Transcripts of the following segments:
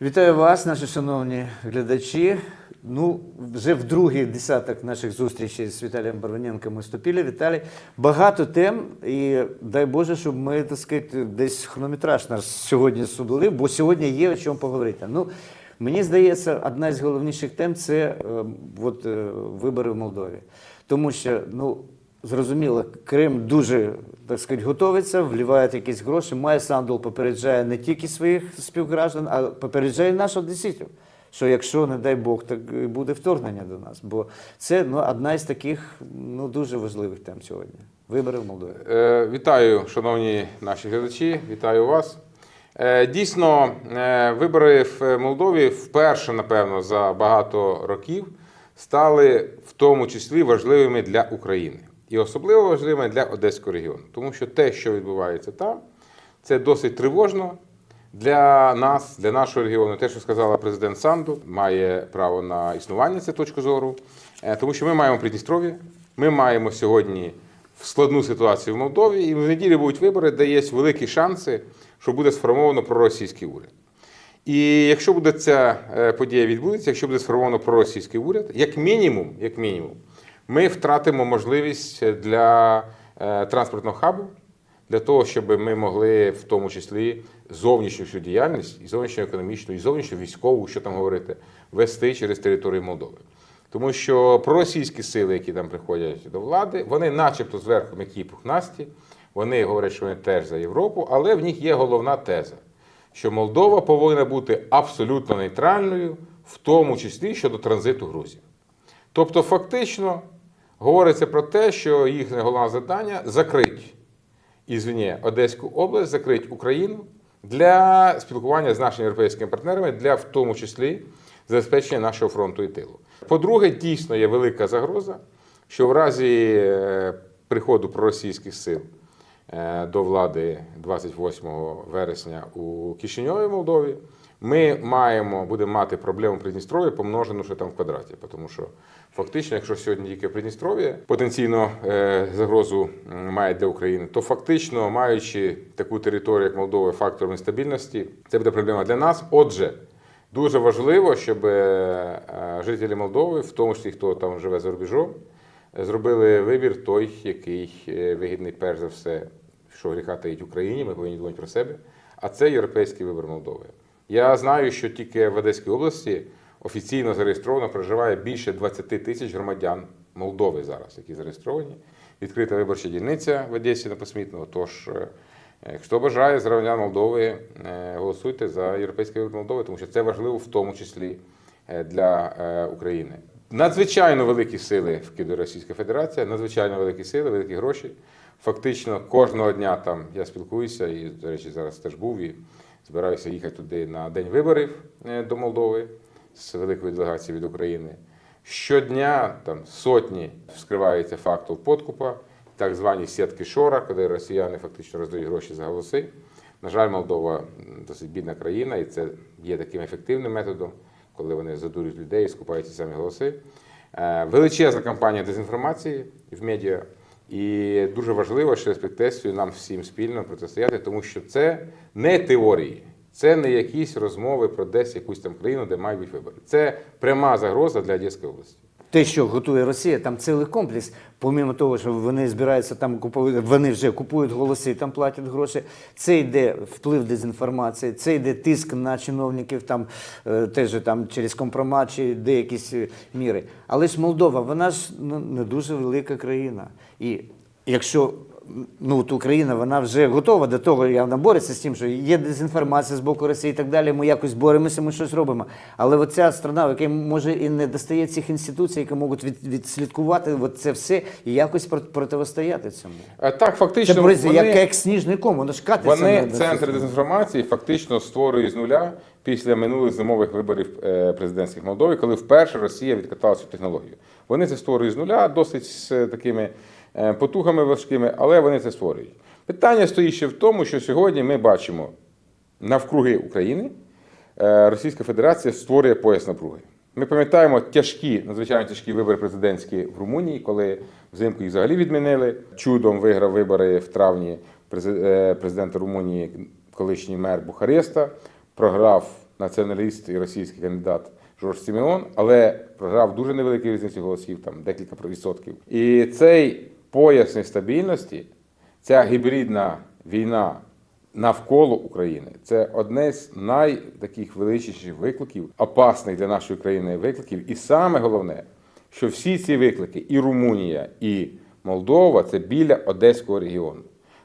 Вітаю вас, наші шановні глядачі. Ну, вже в другий десяток наших зустрічей з Віталієм Барваненком ми вступили. Віталій, багато тем, і дай Боже, щоб ми, так сказати, десь хронометраж наш сьогодні зробили, бо сьогодні є о чому поговорити. Ну, мені здається, одна з головніших тем це е, от, е, вибори в Молдові. Тому що, ну, Зрозуміло, Крим дуже так сказати, готовиться, вливає якісь гроші. Має Сандул попереджає не тільки своїх співграждан, а попереджає наших одеситів, що якщо, не дай Бог, так і буде вторгнення до нас. Бо це ну, одна із таких ну, дуже важливих тем сьогодні. Вибори в Молдові. Е, Вітаю, шановні наші глядачі, вітаю вас. Е, Дійсно, е, вибори в Молдові вперше, напевно, за багато років стали в тому числі важливими для України. І особливо важливими для Одеського регіону. Тому що те, що відбувається там, це досить тривожно для нас, для нашого регіону. Те, що сказала президент Санду, має право на існування, це точка зору. Е, Тому що ми маємо Придністров'я, ми маємо сьогодні складну ситуацію в Молдові, і в неділю будуть вибори, де є великі шанси, що буде сформовано проросійський уряд. І якщо буде ця е, подія відбудеться, якщо буде сформовано проросійський уряд, як мінімум, як мінімум, ми втратимо можливість для е, транспортного хабу, для того, щоб ми могли в тому числі зовнішню всю діяльність, і зовнішню економічну, і зовнішню військову, що там говорити, вести через територію Молдови. Тому що проросійські сили, які там приходять до влади, вони, начебто, зверху м'які пухнасті, вони говорять, що вони теж за Європу, але в них є головна теза, що Молдова повинна бути абсолютно нейтральною, в тому числі щодо транзиту грузів. Тобто, фактично говориться про те, що їхнє головне завдання закрити ізвині, Одеську область, закрити Україну для спілкування з нашими європейськими партнерами, для в тому числі забезпечення нашого фронту і тилу. По-друге, дійсно є велика загроза, що в разі е, приходу проросійських сил е, до влади 28 вересня у Кишиньові, Молдові, ми маємо, будемо мати проблему Придністров'я помножену ще там в квадраті. Тому що фактично, якщо сьогодні тільки Придністров'я потенційно е, загрозу має для України, то фактично, маючи таку територію, як Молдова, фактором нестабільності, це буде проблема для нас. Отже, дуже важливо, щоб е, жителі Молдови, в тому числі хто там живе за рубежом, е, зробили вибір той, який е, вигідний перш за все, що гріха таїть Україні. Ми повинні думати про себе. А це європейський вибір Молдови. Я знаю, що тільки в Одеській області офіційно зареєстровано проживає більше 20 тисяч громадян Молдови зараз, які зареєстровані. Відкрита виборча дільниця в Одесі на Посмітного. Тож, е, хто бажає з громадян Молдови, е, голосуйте за європейський Молдови, тому що це важливо в тому числі е, для е, України. Надзвичайно великі сили вкидає Російська Федерація, надзвичайно великі сили, великі гроші. Фактично кожного дня там я спілкуюся і, до речі, зараз теж був і збираюся їхати туди на день виборів е, до Молдови з великою делегацією від України. Щодня там сотні вскривається фактів подкупа, так звані сітки Шора, коли росіяни фактично роздають гроші за голоси. На жаль, Молдова досить бідна країна, і це є таким ефективним методом, коли вони задурюють людей і скупають ці самі голоси. Е, Величезна кампанія дезінформації в медіа. І дуже важливо через спектесію нам всім спільно протистояти, тому що це не теорії, це не якісь розмови про десь якусь там країну, де мають бути вибори. Це пряма загроза для Одеської області. Те, що готує Росія, там цілий комплекс. Помимо того, що вони збираються там купувати, вони вже купують голоси, там платять гроші. Це йде вплив дезінформації, це йде тиск на чиновників, там е, теж там через компромат чи деякі е, міри. Але ж Молдова, вона ж ну, не дуже велика країна. І якщо ну, от Україна вона вже готова до того, і вона бореться з тим, що є дезінформація з боку Росії і так далі. Ми якось боремося, ми щось робимо. Але от ця страна, в якій може і не достає цих інституцій, які можуть від, відслідкувати от це все і якось проти- протистояти цьому. Е, Так, фактично, Це боротьба вони, як, як сніжний ком, воно ж катиться. вони центри дезінформації фактично створюють з нуля після минулих зимових виборів е, президентських Молдови, коли вперше Росія відкатала цю технологію. Вони це створюють з нуля, досить з е, такими е, потугами важкими, але вони це створюють. Питання стоїть ще в тому, що сьогодні ми бачимо навкруги України Російська Федерація створює пояс напруги. Ми пам'ятаємо тяжкі, надзвичайно тяжкі вибори президентські в Румунії, коли взимку їх взагалі відмінили. Чудом виграв вибори в травні президента Румунії, колишній мер Бухареста, програв націоналіст і російський кандидат Жорж Сімеон, але програв дуже невеликій різниці голосів, там декілька відсотків. І цей пояс нестабільності, ця гібридна війна навколо України це одне з найтаких величніших викликів, опасних для нашої країни викликів. І саме головне, що всі ці виклики, і Румунія, і Молдова це біля Одеського регіону.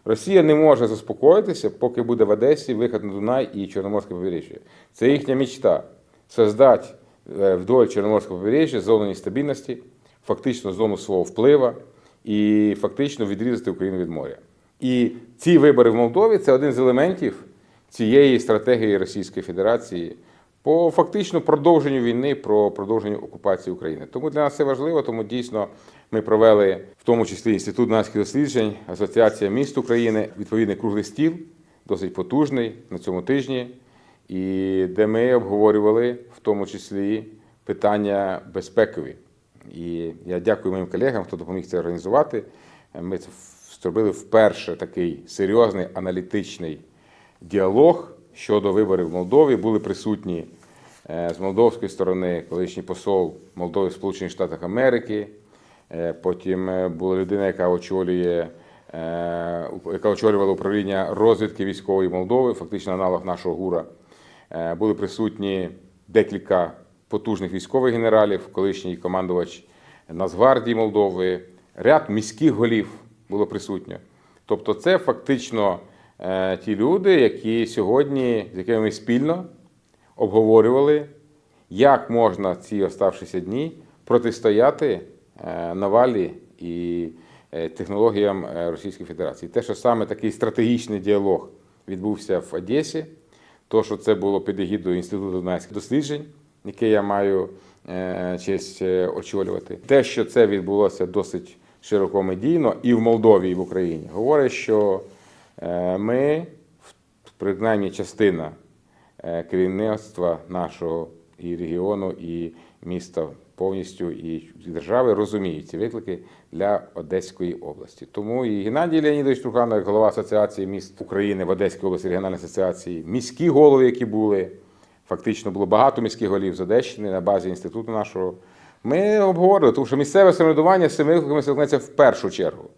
Росія не може заспокоїтися, поки буде в Одесі вихід на Дунай і Чорноморське побережжя. Це їхня мечта создати е, вдоль Чорноморського побережжя зону нестабільності, фактично зону свого впливу і фактично відрізати Україну від моря. І ці вибори в Молдові це один з елементів цієї стратегії Російської Федерації по фактично продовженню війни, про продовження окупації України. Тому для нас це важливо, тому дійсно ми провели в тому числі Інститут нацьких досліджень, Асоціація міст України, відповідний круглий стіл, досить потужний на цьому тижні, і де ми обговорювали в тому числі питання безпекові. І я дякую моїм колегам, хто допоміг це організувати. Ми це зробили вперше такий серйозний аналітичний діалог щодо виборів в Молдові. Були присутні е, з молдовської сторони колишній посол Молдови в Сполучених Штатах Америки. Е, Потім е, була людина, яка очолює, яка очолювала управління розвідки військової Молдови, фактично аналог нашого ГУРа. Були присутні декілька потужних військових генералів, колишній командувач Нацгвардії Молдови, ряд міських голів було присутньо. Тобто, це фактично ті люди, які сьогодні, з якими ми спільно обговорювали, як можна ці оставшися дні протистояти е, Навалі і е, технологіям е, Російської Федерації. Те, що саме такий стратегічний діалог відбувся в Одесі, то, що це було під егідою Інституту Дунайських досліджень, який я маю е, честь е, очолювати. Те, що це відбулося досить широко медійно і в Молдові, і в Україні, говорить, що е, ми, принаймні частина е, керівництва нашого і регіону, і міста повністю, і держави розуміють ці виклики для Одеської області. Тому і Геннадій Леонідович Труханов, голова Асоціації міст України в Одеській області, регіональної асоціації, міські голови, які були, фактично було багато міських голів з Одещини на базі інституту нашого. Ми обговорили, тому що місцеве самоврядування з цими викликами стикнеться в першу чергу.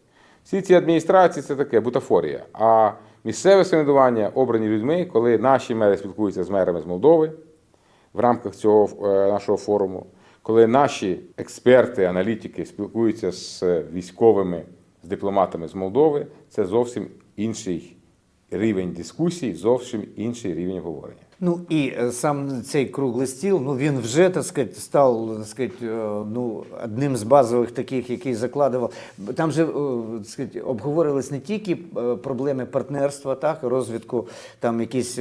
Всі ці адміністрації це таке бутафорія. А місцеве самоврядування обрані людьми, коли наші мери спілкуються з мерами з Молдови в рамках цього е, нашого форуму, коли наші експерти, аналітики спілкуються з військовими, з дипломатами з Молдови, це зовсім інший рівень дискусій, зовсім інший рівень обговорення. Ну і е, сам цей круглий стіл, ну він вже так сказати, став так сказати, е, ну, одним з базових таких, який закладував. Там же е, так сказати, обговорились не тільки проблеми партнерства, так, розвитку, там якісь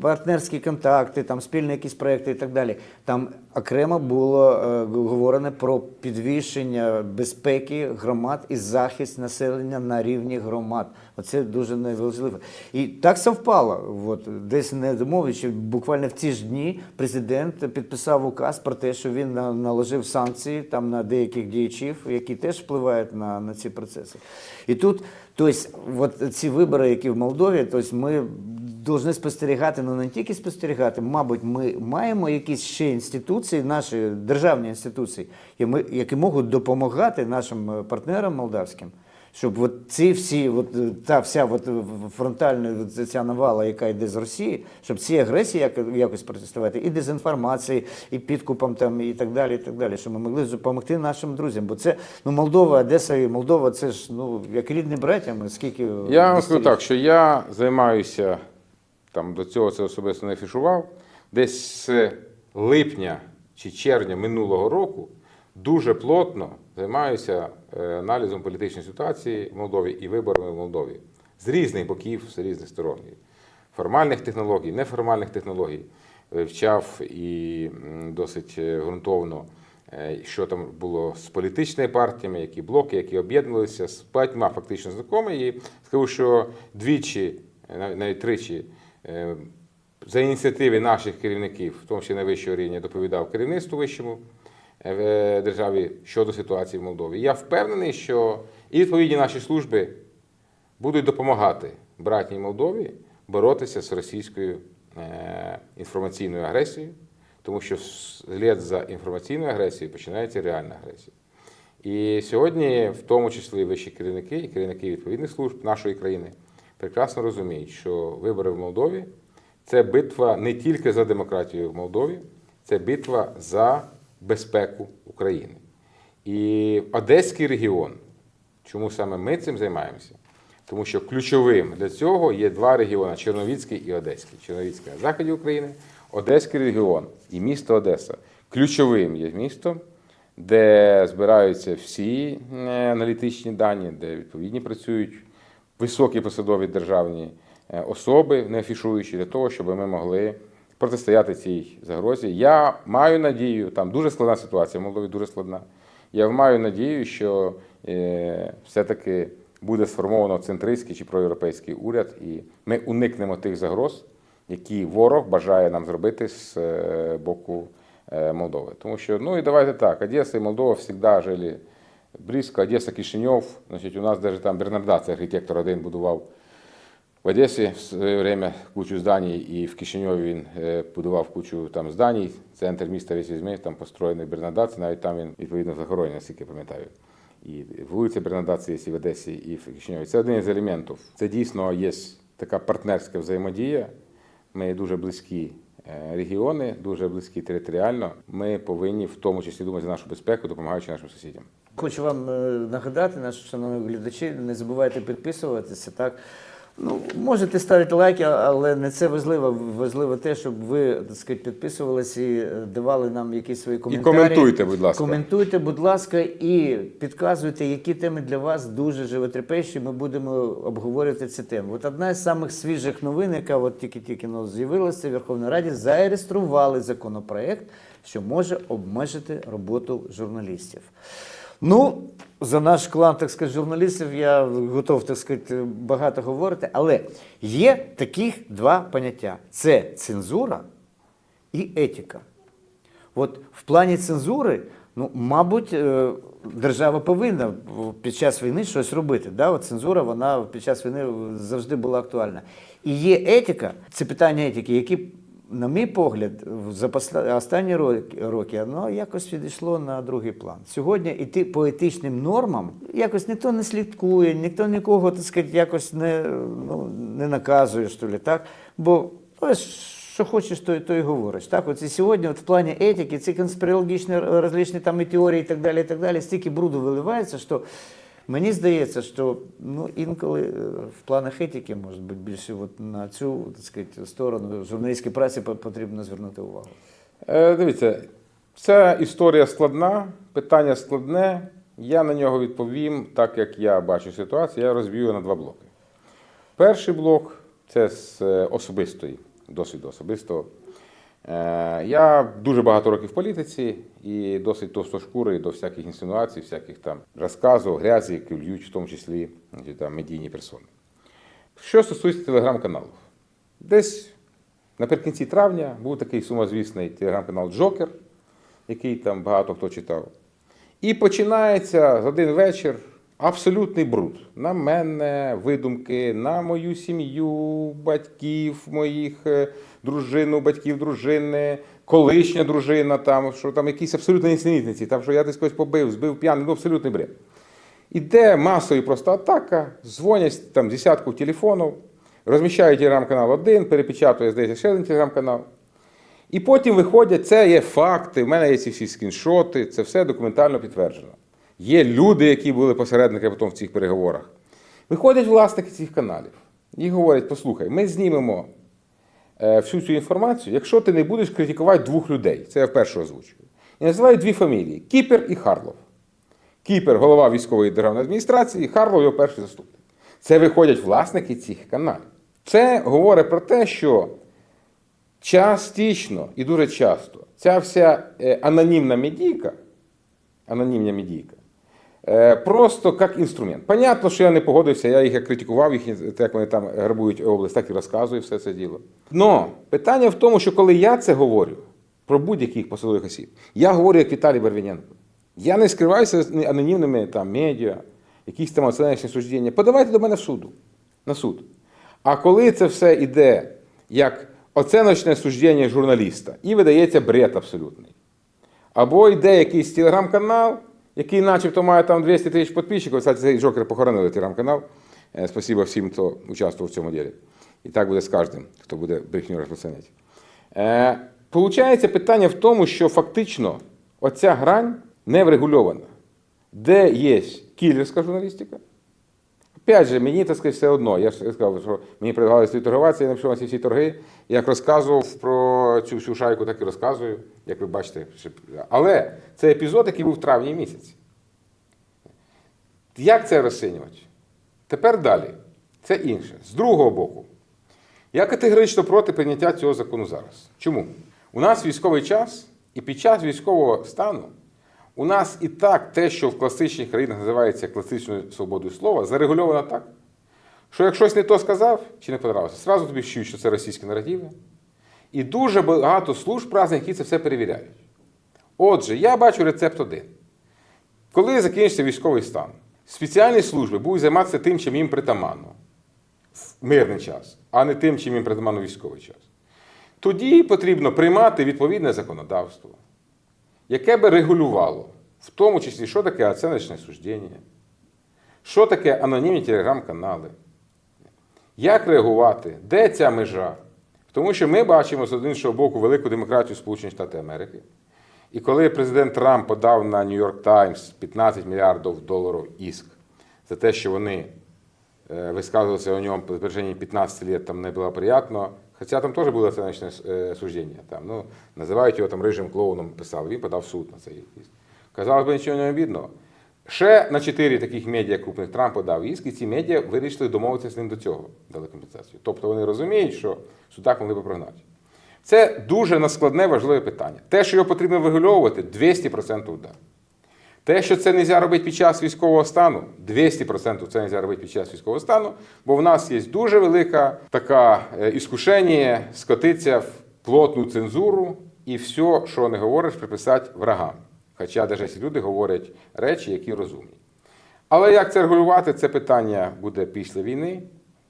партнерські контакти, там спільні якісь проекти і так далі. Там окремо було говорено про підвищення безпеки громад і захист населення на рівні громад. Оце дуже важливо. І так совпало. От, десь не домовивши, буквально в ці ж дні президент підписав указ про те, що він наложив санкції там на деяких діячів, які теж впливають на, на ці процеси. І тут, тобто, ці вибори, які в Молдові, тобто ми повинні спостерігати, ну не тільки спостерігати, мабуть, ми маємо якісь ще інституції, наші державні інституції, які можуть допомагати нашим е, партнерам молдавським. Щоб от ці всі, от е, та вся от е, фронтальна от ця навала, яка йде з Росії, щоб ці агресії як, якось протестувати, і дезінформації, і підкупом там, і так далі, і так далі, щоб ми могли допомогти нашим друзям. Бо це ну Молдова, Одеса і Молдова, це ж ну як рідні браття. Ми скільки Я вам скажу так, що я займаюся там до цього це особисто не фішував. Десь з липня чи червня минулого року дуже плотно займаюся е, аналізом політичної ситуації в Молдові і виборами в Молдові з різних боків, з різних сторон. Формальних технологій, неформальних технологій вивчав і досить е, ґрунтовно е, що там було з політичними партіями, які блоки, які об'єднувалися з багатьма фактично знайомими. І скажу, що двічі, навіть тричі, за ініціативи наших керівників, в тому числі найвищого рівня, доповідав керівництву вищому в е, державі щодо ситуації в Молдові. Я впевнений, що і відповідні наші служби будуть допомагати братній Молдові боротися з Російською е, інформаційною агресією, тому що вслід за інформаційною агресією починається реальна агресія. І сьогодні, в тому числі вищі керівники і керівники відповідних служб нашої країни, прекрасно розуміють, що вибори в Молдові це битва не тільки за демократію в Молдові, це битва за безпеку України. І Одеський регіон, чому саме ми цим займаємося? Тому що ключовим для цього є два регіони Черновіцький і Одеський. Черновіцький на заході України, Одеський регіон і місто Одеса. Ключовим є містом, де збираються всі аналітичні дані, де відповідні працюють високі посадові державні е, особи, не афішуючи для того, щоб ми могли протистояти цій загрозі. Я маю надію, там дуже складна ситуація, в Молдові дуже складна. Я маю надію, що е, все-таки буде сформовано центристський чи проєвропейський уряд, і ми уникнемо тих загроз, які ворог бажає нам зробити з е, боку е, Молдови. Тому що, ну і давайте так, Одеса і Молдова завжди жили близько. Одеса, Кишиньов, значить, у нас навіть там Бернарда, це архітектор один будував в Одесі в своє время кучу зданій, і в Кишиньові він е, будував кучу там зданій. Центр міста весь візьми, там построєний Бернадат, навіть там він відповідно захоронений, наскільки пам'ятаю. І вулиця Бернадації і в Одесі, і в Кишиньові. Це один із елементів. Це дійсно є така партнерська взаємодія. Ми дуже близькі е, регіони, дуже близькі територіально. Ми повинні в тому числі думати за нашу безпеку, допомагаючи нашим сусідям. Хочу вам е, нагадати, наші шановні глядачі, не забувайте підписуватися. Так? Ну, можете ставити лайки, але не це важливо. Важливо те, щоб ви так сказати, підписувалися і е, давали нам якісь свої коментарі. коментуйте, будь ласка. Коментуйте, будь ласка, і підказуйте, які теми для вас дуже животрепещі. Ми будемо обговорювати ці теми. От одна з самих свіжих новин, яка от тільки-тільки з'явилася в Верховній Раді, зареєстрували законопроект, що може обмежити роботу журналістів. Ну, за наш клан, так сказати, журналістів, я готов так сказати, багато говорити, але є таких два поняття: це цензура і етика. От в плані цензури, ну, мабуть, е, держава повинна під час війни щось робити. Да? От цензура вона під час війни завжди була актуальна. І є етика, це питання етики, які, на мій погляд, за останні роки, воно якось відійшло на другий план. Сьогодні іти по етичним нормам якось ніхто не слідкує, ніхто нікого так сказати, якось не, ну, не наказує, що ли, так? Бо ось що хочеш, то, то і говориш. Так, от і сьогодні, от в плані етики, ці конспірологічні розличні там і теорії і так далі, і так далі, стільки бруду виливається, що мені здається, що ну, інколи е, в планах етики, може бути, більше от на цю так сказати, сторону журналістської праці потрібно звернути увагу. Е, Дивіться, ця історія складна, питання складне. Я на нього відповім так, як я бачу ситуацію. Я розб'ю на два блоки. Перший блок це з е, особистої, досвіду особистого. Е, Я дуже багато років в політиці і досить товстошкурий до всяких інсинуацій, всяких там розказів, грязі, які льють, в тому числі там, медійні персони. Що стосується телеграм-каналів, десь наприкінці травня був такий сумозвісний телеграм-канал Джокер, який там багато хто читав. І починається з один вечір абсолютний бруд. На мене видумки, на мою сім'ю, батьків моїх, е, дружину, батьків дружини, колишня дружина, там, що там якісь абсолютно несенітниці, там, що я десь когось побив, збив п'яний, ну абсолютний бред. Іде масові просто атака, дзвонять там десятку телефонів, розміщають телеграм-канал один, перепечатує, здається, ще один телеграм-канал. І потім виходять, це є факти, в мене є ці всі скріншоти, це все документально підтверджено. Є люди, які були посередниками потім в цих переговорах. Виходять власники цих каналів і говорять: послухай, ми знімемо всю цю інформацію, якщо ти не будеш критикувати двох людей. Це я вперше озвучую. І називають дві фамілії: Кіпер і Харлов. Кіпер, голова військової державної адміністрації, Харлов його перший заступник. Це виходять власники цих каналів. Це говорить про те, що частично і дуже часто ця вся е, анонімна медійка, анонімна медійка, е, просто як інструмент. Понятно, що я не погодився, я їх критикував, їх, як вони там грабують область, так і розказую все це діло. Но питання в тому, що коли я це говорю про будь-яких посадових осіб, я говорю як Віталій Барвіненко. Я не скриваюся з анонімними там, медіа, якісь там оціночні суждення. Подавайте до мене в суду, на суд. А коли це все йде як оціночне суждення журналіста і видається бред абсолютний. Або йде якийсь телеграм-канал, який начебто має там 200 тисяч підписчиків. Кстати, цей Джокер похоронили телеграм-канал. Е, Спасибо всім, хто участвував в цьому ділі. І так буде з кожним, хто буде брехню розпространяти. Е, Получається питання в тому, що фактично оця грань не врегульована. Де є кілерська журналістика, Опять же, мені так сказати, все одно. Я ж сказав, що мені предлагали торгуватися, я написав на ці всі торги. Як розказував про цю всю шайку, так і розказую, як ви бачите. Але це епізод, який був в травні місяці. Як це розцінювати? Тепер далі. Це інше. З другого боку, я категорично проти прийняття цього закону зараз. Чому? У нас військовий час, і під час військового стану у нас і так те, що в класичних країнах називається класичною свободою слова, зарегульовано так, що як щось не то сказав чи не подобалося, зразу тобі вчують, що це російські наративи. І дуже багато служб праздних, які це все перевіряють. Отже, я бачу рецепт один. Коли закінчиться військовий стан, спеціальні служби будуть займатися тим, чим їм притаманно в мирний час, а не тим, чим їм притаманно військовий час. Тоді потрібно приймати відповідне законодавство, яке би регулювало, в тому числі, що таке оціночне суждення, що таке анонімні телеграм-канали, як реагувати, де ця межа. Тому що ми бачимо з іншого боку велику демократію Сполучених Штатів Америки. І коли президент Трамп подав на Нью-Йорк Таймс 15 мільярдів доларів іск за те, що вони е, висказувалися о ньому по протяжении 15 лет, там не було приятно. Хоча там теж було оціночне е, суждення. Там, ну, називають його там рижим клоуном, писав. Він подав суд на цей іск. Казалось би, нічого не обідного. Ще на чотири таких медіа крупних Трамп подав іск, і ці медіа вирішили домовитися з ним до цього, дали компенсацію. Тобто вони розуміють, що судах могли би прогнати. Це дуже наскладне важливе питання. Те, що його потрібно врегульовувати, 200% да. Те, що це не можна робити під час військового стану, 200% це не можна робити під час військового стану, бо в нас є дуже велика така е, іскушення скотитися в плотну цензуру і все, що не говориш, приписати врагам. Хоча навіть ці люди говорять речі, які розумні. Але як це регулювати, це питання буде після війни.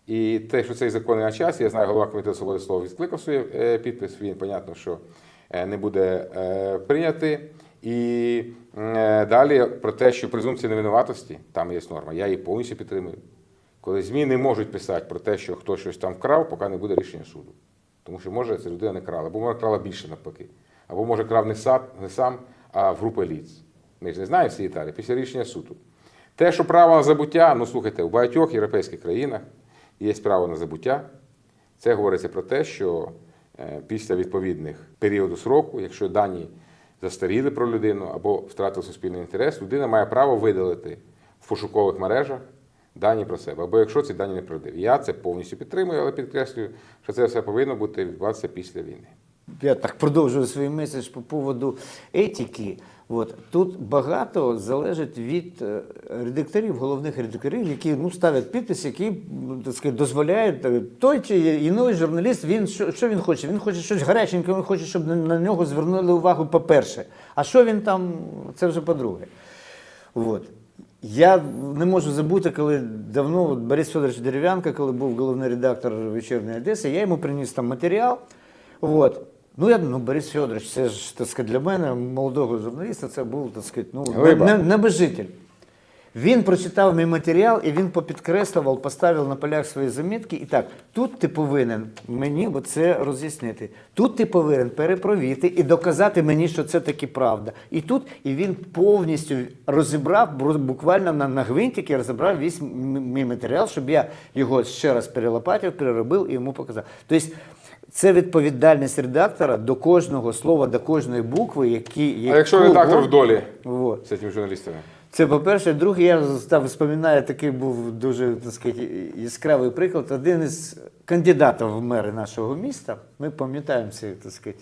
І те, що цей закон на часі, я знаю, голова комітету свободи слова відкликав свій е, підпис, він, понятно, що е, не буде прийнятий. І е, далі про те, що презумпція невинуватості, там є норма, я її повністю підтримую. Коли ЗМІ не можуть писати про те, що хтось щось там вкрав, поки не буде рішення суду. Тому що може ця людина не крала, або може крала більше навпаки, або може крав не сам, не сам а в групи ліц. Ми ж не знаємо всі деталі після рішення суду. Те, що право на забуття, ну слухайте, у багатьох європейських країнах є право на забуття. Це говориться про те, що е, після відповідних періоду сроку, якщо дані застаріли про людину або втратили суспільний інтерес, людина має право видалити в пошукових мережах дані про себе, або якщо ці дані не правдиві. Я це повністю підтримую, але підкреслюю, що це все повинно бути відбуватися після війни. Я так продовжую свій меседж по поводу етики. От тут багато залежить від е, редакторів, головних редакторів, які ну ставлять підпис, які так сказати, дозволяють е, той чи іной журналіст. Він що, що він хоче? Він хоче щось гаряченьке, він хоче, щоб на, нього звернули увагу. По-перше, а що він там? Це вже по-друге. От. Я не можу забути, коли давно от Борис Федорович Дерев'янко, коли був головний редактор вечірньої Одеси, я йому приніс там матеріал. От. Ну, я ну, Борис Федорович, це ж так сказати, для мене, молодого журналіста, це був так сказати, ну, небожитель. Він прочитав мій матеріал і він попідкреслював, поставив на полях свої замітки. І так, тут ти повинен мені бо це роз'яснити. Тут ти повинен перепровірити і доказати мені, що це таки правда. І тут і він повністю розібрав, буквально на, на гвинтики розібрав весь мій матеріал, щоб я його ще раз перелопатив, переробив і йому показав. Тобто це відповідальність редактора до кожного слова, до кожної букви, які є. А якщо редактор в долі Вот. з цими журналістами? Це по-перше. Друге, я там вспоминаю, такий був дуже так сказати, яскравий приклад. Один із кандидатів в мери нашого міста, ми пам'ятаємо ці, так сказати,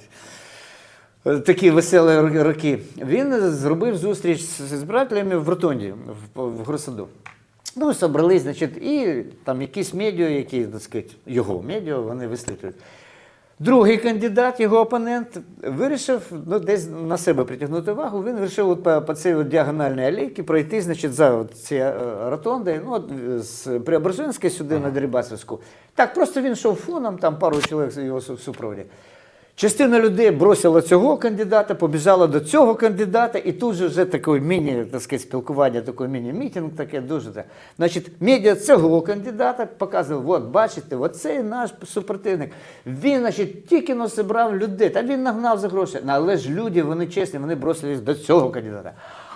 такі веселі роки. Він зробив зустріч з збирателями в Ротонді, в, в Гросаду. Ну, собрались, значить, і там якісь медіа, які, так сказати, його медіа, вони висвітлюють. Другий кандидат, його опонент, вирішив ну, десь на себе притягнути увагу. Він вирішив от по, по цій от діагональній алейці пройти значить, за от ці е, ротонди, ну, от, з Преображенської сюди на Дерибасівську. Так, просто він йшов фоном, там пару чоловік його супроводі. Частина людей бросила цього кандидата, побіжала до цього кандидата, і тут же вже таке міні, так сказати, спілкування, такий міні-мітинг, таке дуже так. Значить, медіа цього кандидата показував, от бачите, оцей наш супротивник. Він, значить, тільки но зібрав людей, та він нагнав за гроші. Ну, Але ж люди, вони чесні, вони бросились до цього кандидата.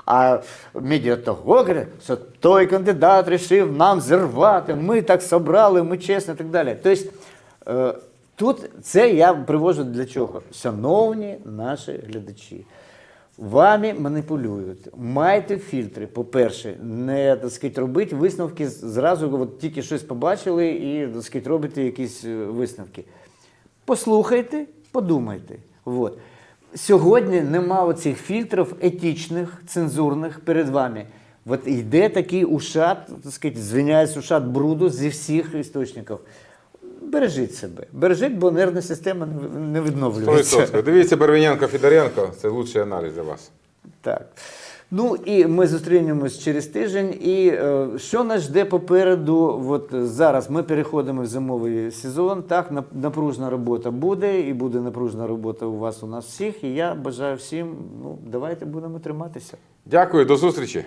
А медіа того говорить, що той кандидат вирішив нам зірвати, ми так собрали, ми чесні і так далі. Тобто, е, Тут це я привожу для чого? Шановні наші глядачі, вами маніпулюють. Майте фільтри, по-перше, не так сказати, робити висновки зразу, от тільки щось побачили і так сказати, робите якісь е, висновки. Послухайте, подумайте. От. Сьогодні нема оцих фільтрів етичних, цензурних перед вами. От йде такий ушат, так сказати, звиняюсь, ушат бруду зі всіх істочників. Бережіть себе, бережіть, бо нервна система не- відновлюється. 100%. Дивіться Барвіненко, Федоренко, це лучший аналіз для вас. Так. Ну і ми зустрінемось через тиждень. І е, що нас жде попереду? От зараз ми переходимо в зимовий сезон. Так, напружна робота буде, і буде напружна робота у вас, у нас всіх. І я бажаю всім, ну, давайте будемо триматися. Дякую, до зустрічі.